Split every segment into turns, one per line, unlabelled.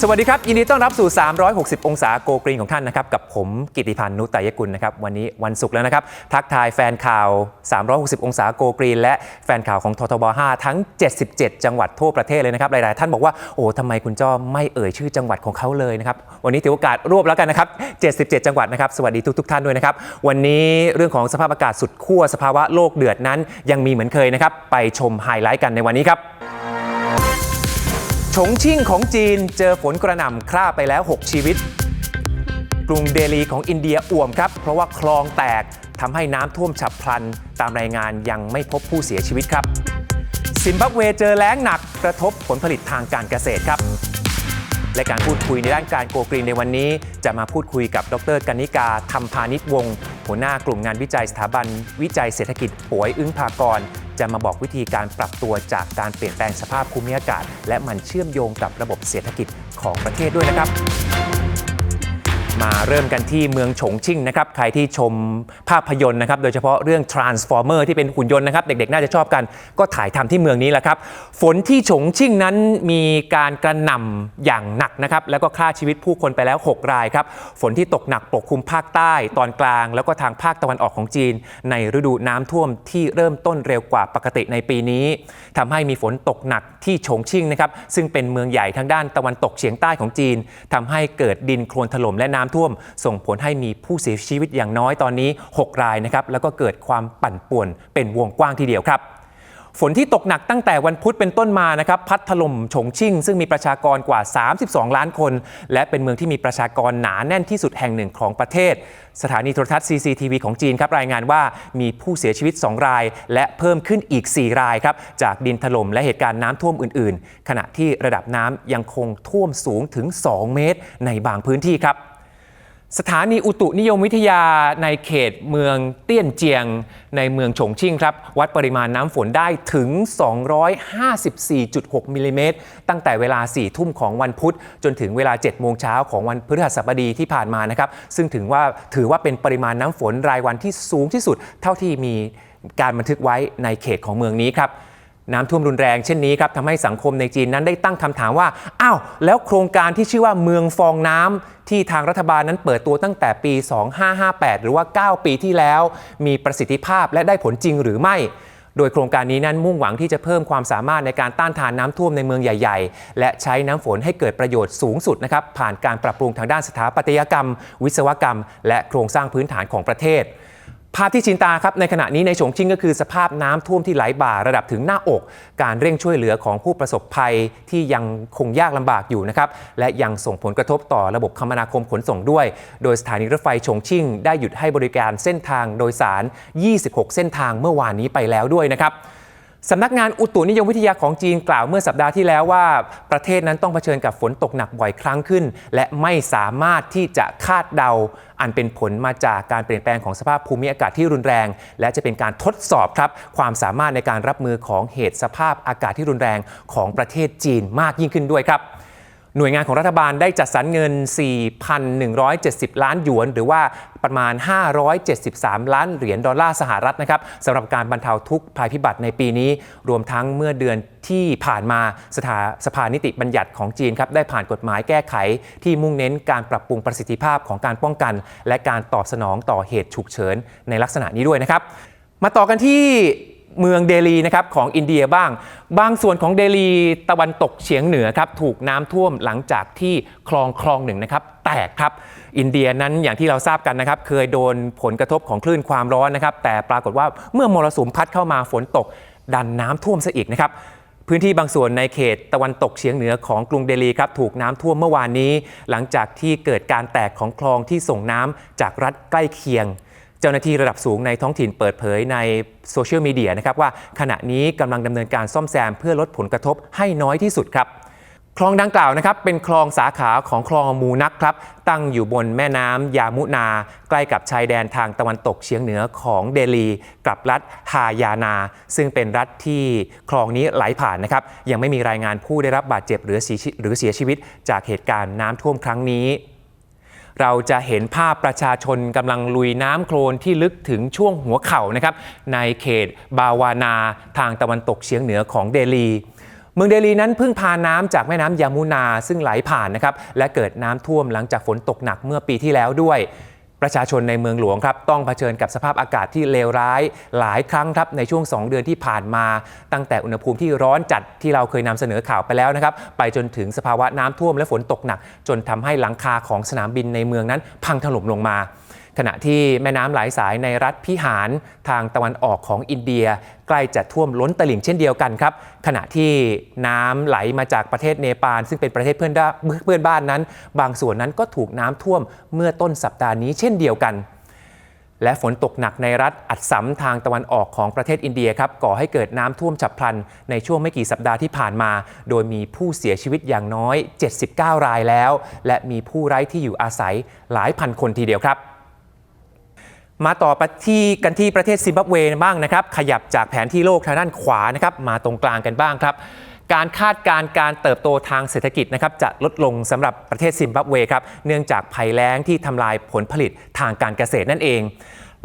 สวัสดีครับ ยินดีต้อนรับสู่ 360 องศาโกกรีนของท่านนะครับ กับผมกิติพันธ์นุตยกุลนะครับ วันนี้วันศุกร์แล้วนะครับ ทักทายแฟนข่าว 360 องศาโกกรีน และแฟนข่าวของททบ 5 ทั้ง 77 จังหวัดทั่วประเทศเลยนะครับ หลาย ๆ ท่านบอกว่า โอ้ทำไมคุณจ้อไม่เอ่ยชื่อจังหวัดของเขาเลยนะครับ วันนี้ถือโอกาสรวบแล้วกันนะครับ 77 จังหวัดนะครับ สวัสดีทุก ๆ ท่านด้วยนะครับ วันนี้เรื่องของสภาพอากาศสุดขั้วสภาวะโลกเดือดนั้น ยังมีเหมือนเคยนะครับ ไปชมไฮไลท์กันในวันนี้ครับ ฉงชิ่งของจีนเจอฝนกระหน่ำฆ่าไปแล้ว 6 ชีวิต กรุงเดลีของอินเดียอ่วมครับ เพราะว่าคลองแตกทำให้น้ำท่วมฉับพลัน ตามรายงานยังไม่พบผู้เสียชีวิตครับซิมบับเวเจอแล้งหนักกระทบผลผลิตทางการเกษตรครับ และการพูดคุยในด้านการโกกรีนในวันนี้ จะมาพูดคุยกับดรกนิกาธรรมพาณิชวงศ์หัวหน้ากลุ่มงานวิจัยสถาบัน วิจัยเศรษฐกิจป่วยอึ้งภากร จะมาบอกวิธีการปรับตัวจากการเปลี่ยนแปลงสภาพภูมิอากาศ และมันเชื่อมโยงกับระบบเศรษฐกิจของประเทศด้วยนะครับ มาเริ่มกันที่เมืองฉงชิ่งนะครับ ใครที่ชมภาพยนตร์นะครับ โดยเฉพาะเรื่อง Transformer ที่เป็นหุ่นยนต์นะครับ เด็กๆ น่าจะชอบกัน ก็ถ่ายทำที่เมืองนี้แหละครับ ฝนที่ฉงชิ่งนั้นมีการกระหน่ำอย่างหนักนะครับ แล้วก็ฆ่าชีวิตผู้คนไปแล้ว 6 รายครับ ฝนที่ตกหนักปกคลุมภาคใต้ตอนกลาง แล้วก็ทางภาคตะวันออกของจีน ในฤดูน้ำท่วมที่เริ่มต้นเร็วกว่าปกติในปีนี้ทำให้มีฝนตกหนัก ที่ฉงชิ่งนะครับซึ่งเป็นเมืองใหญ่ทางด้านตะวันตกเฉียงใต้ของจีนทำให้เกิดดินโคลนถล่มและน้ำท่วม ส่งผลให้มีผู้เสียชีวิตอย่างน้อยตอนนี้ 6 รายนะครับแล้วก็เกิดความปั่นป่วนเป็นวงกว้างทีเดียวครับ ฝนที่ตกหนักตั้งแต่วันพุธเป็นต้นมานะครับพัดถล่มฉงชิ่ง ซึ่งมีประชากรกว่า 32 ล้านคน และเป็นเมืองที่มีประชากรหนาแน่นที่สุดแห่งหนึ่งของประเทศ สถานีโทรทัศน์ CCTV ของจีนครับรายงานว่ามีผู้เสียชีวิต 2 ราย และเพิ่มขึ้นอีก 4 รายครับจากดินถล่มและเหตุการณ์น้ำท่วมอื่น ๆ ขณะที่ระดับน้ำยังคงท่วมสูงถึง 2 เมตร ในบางพื้นที่ครับ สถานีอุตุนิยมวิทยาในเขตเมืองเตี้ยนเจียง ในเมืองฉงชิ่งครับ วัดปริมาณน้ำฝนได้ถึง 254.6มิลลิเมตรตั้งแต่เวลา 4 ทุ่มของวันพุธ จนถึงเวลา 7 โมงเช้าของวันพฤหัสบดีที่ผ่านมานะครับ ซึ่งถือว่าถือว่าเป็นปริมาณน้ำฝนรายวันที่สูงที่สุด เท่าที่มีการบันทึกไว้ในเขตของเมืองนี้ครับ น้ำท่วมรุนแรงเช่นนี้ครับทำให้สังคมในจีนนั้นได้ตั้งคำถามว่า อ้าว แล้วโครงการที่ชื่อว่าเมืองฟองน้ำที่ทางรัฐบาลนั้นเปิดตัวตั้งแต่ปี 2558 หรือว่า 9 ปีที่แล้ว มีประสิทธิภาพและได้ผลจริงหรือไม่ โดยโครงการนี้นั้นมุ่งหวังที่จะเพิ่มความสามารถในการต้านทานน้ำท่วมในเมืองใหญ่ ๆ และใช้น้ำฝนให้เกิดประโยชน์สูงสุดนะครับผ่านการปรับปรุงทางด้านสถาปัตยกรรม วิศวกรรม และโครงสร้างพื้นฐานของประเทศ ภาพที่ชินตาครับในขณะนี้ในฉงชิ่งก็คือสภาพน้ำท่วมที่ไหลบ่าระดับถึงหน้าอก การเร่งช่วยเหลือของผู้ประสบภัยที่ยังคงยากลำบากอยู่นะครับและยังส่งผลกระทบต่อระบบคมนาคมขนส่งด้วย โดยสถานีรถไฟฉงชิ่ง ได้หยุดให้บริการเส้นทางโดยสาร 26 เส้นทางเมื่อวานนี้ไปแล้วด้วยนะครับ สำนักงานอุตุนิยมวิทยาของจีนกล่าวเมื่อสัปดาห์ที่แล้วว่า ประเทศนั้นต้องเผชิญกับฝนตกหนักบ่อยครั้งขึ้น และไม่สามารถที่จะคาดเดา อันเป็นผลมาจากการเปลี่ยนแปลงของสภาพภูมิอากาศที่รุนแรง และจะเป็นการทดสอบครับ ความสามารถในการรับมือของเหตุสภาพอากาศที่รุนแรงของประเทศจีนมากยิ่งขึ้นด้วยครับ หน่วยงานของรัฐบาลได้จัดสรรเงิน 4,170 ล้านหยวน หรือว่าประมาณ 573 ล้านเหรียญดอลลาร์สหรัฐนะครับสำหรับการบรรเทาทุกภัยพิบัติในปีนี้ รวมทั้งเมื่อเดือนที่ผ่านมาสถาสภานิติบัญญัติของจีนครับได้ผ่านกฎหมายแก้ไข ที่มุ่งเน้นการปรับปรุงประสิทธิภาพของการป้องกัน และการตอบสนองต่อเหตุฉุกเฉินในลักษณะนี้ด้วยนะครับ มาต่อกันที่ เมืองเดลีนะครับของอินเดียบ้าง บางส่วนของเดลีตะวันตกเฉียงเหนือครับถูกน้ำท่วมหลังจากที่คลองคลองหนึ่งนะครับแตกครับอินเดียนั้นอย่างที่เราทราบกันนะครับ เคยโดนผลกระทบของคลื่นความร้อนนะครับ แต่ปรากฏว่าเมื่อมรสุมพัดเข้ามาฝนตก ดันน้ำท่วมซะอีกนะครับพื้นที่บางส่วนในเขตตะวันตกเฉียงเหนือของกรุงเดลีครับถูกน้ำท่วมเมื่อวานนี้ หลังจากที่เกิดการแตกของคลองที่ส่งน้ำจากรัฐใกล้เคียง จ้าหน้าที่ระดับสูงในท้องถิ่นเปิดเผยในโซเชียลมีเดียนะครับว่าขณะนี้กำลังดำเนินการซ่อมแซมเพื่อลดผลกระทบให้น้อยที่สุดครับ คลองดังกล่าวนะครับเป็นคลองสาขาของคลองมูนักครับ ตั้งอยู่บนแม่น้ำยามุนา ใกล้กับชายแดนทางตะวันตกเฉียงเหนือของเดลีกับรัฐฮายานา ซึ่งเป็นรัฐที่คลองนี้ไหลผ่านนะครับยังไม่มีรายงานผู้ได้รับบาดเจ็บหรือเสียชีหรือเสียชีวิตจากเหตุการณ์น้ำท่วมครั้งนี้ เราจะเห็นภาพประชาชนกำลังลุยน้ำโคลนที่ลึกถึงช่วงหัวเข่านะครับในเขตบาวานาทางตะวันตกเฉียงเหนือของเดลี เมืองเดลีนั้นพึ่งพาน้ำจากแม่น้ำยามูนาซึ่งไหลผ่านนะครับและเกิดน้ำท่วมหลังจากฝนตกหนักเมื่อปีที่แล้วด้วย ประชาชนในเมืองหลวงครับต้องเผชิญกับสภาพอากาศที่เลวร้ายหลายครั้งครับในช่วง 2 เดือนที่ผ่านมา ตั้งแต่อุณหภูมิที่ร้อนจัดที่เราเคยนำเสนอข่าวไปแล้วนะครับไปจนถึงสภาวะน้ำท่วมและฝนตกหนัก จนทำให้หลังคาของสนามบินในเมืองนั้นพังถล่มลงมา ขณะที่แม่น้ำหลายสายในรัฐพิหารทางตะวันออกของอินเดีย ใกล้จะท่วมล้นตลิ่งเช่นเดียวกันครับ ขณะที่น้ำไหลมาจากประเทศเนปาลซึ่งเป็นประเทศเพื่อนเพื่อนบ้านนั้น บางส่วนนั้นก็ถูกน้ำท่วมเมื่อต้นสัปดาห์นี้เช่นเดียวกันและฝนตกหนักในรัฐอัดสัมทางตะวันออกของประเทศอินเดียครับก่อให้เกิดน้ำท่วมฉับพลัน ในช่วงไม่กี่สัปดาห์ที่ผ่านมา โดยมีผู้เสียชีวิตอย่างน้อย 79 รายแล้ว และมีผู้ไร้ที่อยู่อาศัยหลายพันคนทีเดียวครับ มาต่อปที่กันที่ประเทศซิมบับเวบ้างนะครับ ขยับจากแผนที่โลกทางด้านขวานะครับมาตรงกลางกันบ้างครับ การคาดการณ์การเติบโตทางเศรษฐกิจนะครับจะลดลงสำหรับประเทศซิมบับเวครับเนื่องจากภัยแล้งที่ทำลายผลผลิตทางการเกษตรนั่นเอง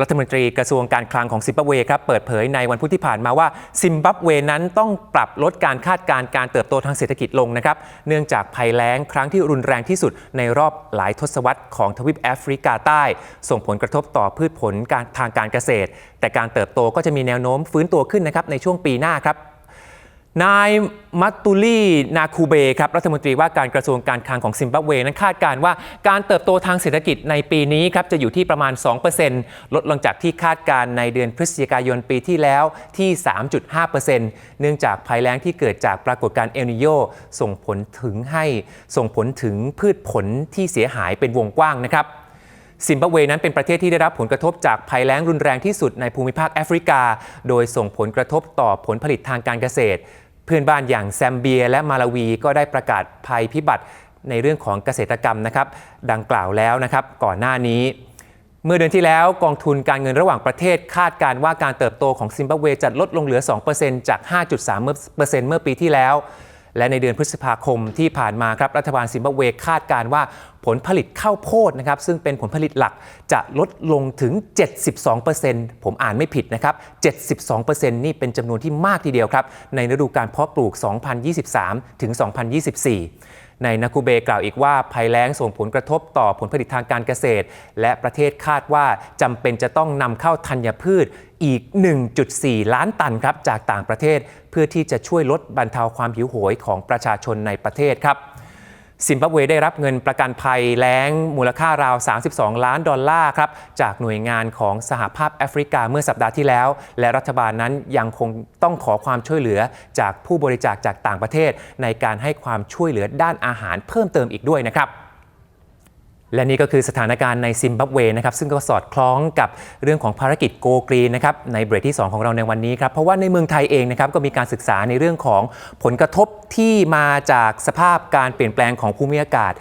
รัฐมนตรีกระทรวงการคลังของซิมบับเวครับเปิดเผยในวันพุธที่ผ่านมาว่าซิมบับเวนั้นต้องปรับลดการคาดการณ์การเติบโตทางเศรษฐกิจลงนะครับเนื่องจากภัยแล้งครั้งที่รุนแรงที่สุดในรอบหลายทศวรรษของทวีปแอฟริกาใต้ ส่งผลกระทบต่อพืชผลการทางการเกษตร แต่การเติบโตก็จะมีแนวโน้มฟื้นตัวขึ้นนะครับในช่วงปีหน้าครับ นายมัตตุลีนาคูเบครับรัฐมนตรีว่าการกระทรวงการคลังของซิมบับเว นั้นคาดการว่าการเติบโตทางเศรษฐกิจในปีนี้ครับจะอยู่ที่ประมาณ 2%ลดลงจากที่คาดการในเดือนพฤศจิกายนปีที่แล้วที่ 3.5%เนื่องจากภัยแล้งที่เกิดจากปรากฏการณ์เอลนิโยส่งผลถึงให้ส่งผลถึงพืชผลที่เสียหายเป็นวงกว้างนะครับ ซิมบับเวนั้นเป็นประเทศที่ได้รับผลกระทบจากภัยแล้งรุนแรงที่สุดในภูมิภาคแอฟริกา โดยส่งผลกระทบต่อผลผลิตทางการเกษตร เพื่อนบ้านอย่างแซมเบียและมาลาวีก็ได้ประกาศภัยพิบัติในเรื่องของเกษตรกรรมนะครับ ดังกล่าวแล้วนะครับ ก่อนหน้านี้ เมื่อเดือนที่แล้วกองทุนการเงินระหว่างประเทศคาดการว่าการเติบโตของซิมบับเวจะลดลงเหลือ 2%จาก 5.3%เมื่อปีที่แล้ว และในเดือนพฤษภาคมที่ผ่านมาครับรัฐบาลซิมบับเวคาดการว่าผลผลิตข้าวโพดนะครับซึ่งเป็นผลผลิตหลักจะลดลงถึง 72%ผมอ่านไม่ผิดนะครับ 72%นี่เป็นจำนวนที่มากทีเดียวครับ ในฤดูการเพาะปลูก 2023 ถึง 2024 ในนาคูเบกล่าวอีกว่าภัยแล้งส่งผลกระทบต่อผลผลิตทางการเกษตร และประเทศคาดว่าจำเป็นจะต้องนำเข้าธัญพืชอีก 1.4 ล้านตันครับจากต่างประเทศ เพื่อที่จะช่วยลดบรรเทาความหิวโหยของประชาชนในประเทศครับ ซิมบับเวได้รับเงินประกันภัยแล้งมูลค่าราว 32 ล้านดอลลาร์ครับจากหน่วยงานของสหภาพแอฟริกาเมื่อสัปดาห์ที่แล้ว และรัฐบาลนั้นยังคงต้องขอความช่วยเหลือจากผู้บริจาคจากต่างประเทศ ในการให้ความช่วยเหลือด้านอาหารเพิ่มเติมอีกด้วยนะครับ และนี่ก็คือสถานการณ์ในซิมบับเวนะครับซึ่งก็สอดคล้องกับเรื่องของภารกิจโกกรีนนะครับในเบรกที่ 2 ของเราในวันนี้ครับเพราะว่าในเมืองไทยเองนะครับก็มีการศึกษาในเรื่องของผลกระทบที่มาจากสภาพการเปลี่ยนแปลงของภูมิอากาศ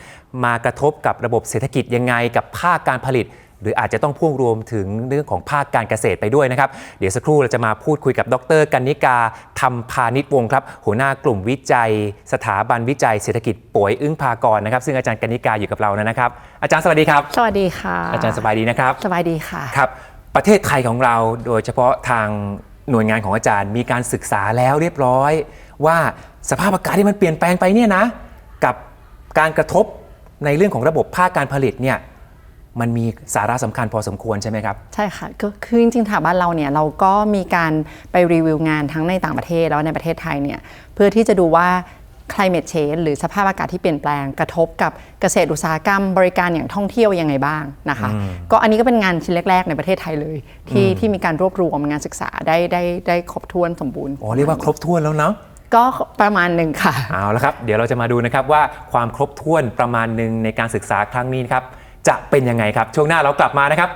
มากระทบกับระบบเศรษฐกิจยังไงกับภาคการผลิต หรืออาจจะต้องพ่วงรวมถึงเรื่องของภาคการเกษตรไปด้วยนะครับ เดี๋ยวสักครู่เราจะมาพูดคุยกับดรกันนิกาธรรมพาณิชวงศ์ครับ หัวหน้ากลุ่มวิจัย สถาบันวิจัยเศรษฐกิจป่วยอึ้งพากรนะครับ ซึ่งอาจารย์กันนิกาอยู่กับเรานะครับ อาจารย์สวัสดีครับ
สวัสดีค่ะ
อาจารย์สบายดีนะครับ
สบายดีค่ะ
ครับ ประเทศไทยของเราโดยเฉพาะทางหน่วยงานของอาจารย์มีการศึกษาแล้วเรียบร้อย ว่าสภาพอากาศที่มันเปลี่ยนแปลงไปเนี่ยนะ กับการกระทบในเรื่องของระบบภาคการผลิตเนี่ย มันมีสาระสำคัญพอสมควรใช่ไหมครับ
ใช่ค่ะก็คือจริงๆถามบ้านเราเนี่ยเราก็มีการไปรีวิวงานทั้งในต่างประเทศแล้วในประเทศไทยเนี่ยเพื่อที่จะดูว่า climate change หรือสภาพอากาศที่เปลี่ยนแปลงกระทบกับเกษตรอุตสาหกรรม บริการอย่างท่องเที่ยวยังไงบ้างนะคะ ก็อันนี้ก็เป็นงานชิ้นแรก ๆ ในประเทศไทยเลย ที่ที่มีการรวบรวมงานศึกษาได้ได้ได้ครบถ้วนสมบูรณ์
อ๋อเรียกว่าครบถ้วนแล้วเนาะ
ก็ประมาณหนึ่งค่ะ
เอาละครับ เดี๋ยวเราจะมาดูนะครับว่าความครบถ้วนประมาณหนึ่งในการศึกษาครั้งนี้นะครับ จะเป็นยังไงครับ ช่วงหน้าเรากลับมานะครับ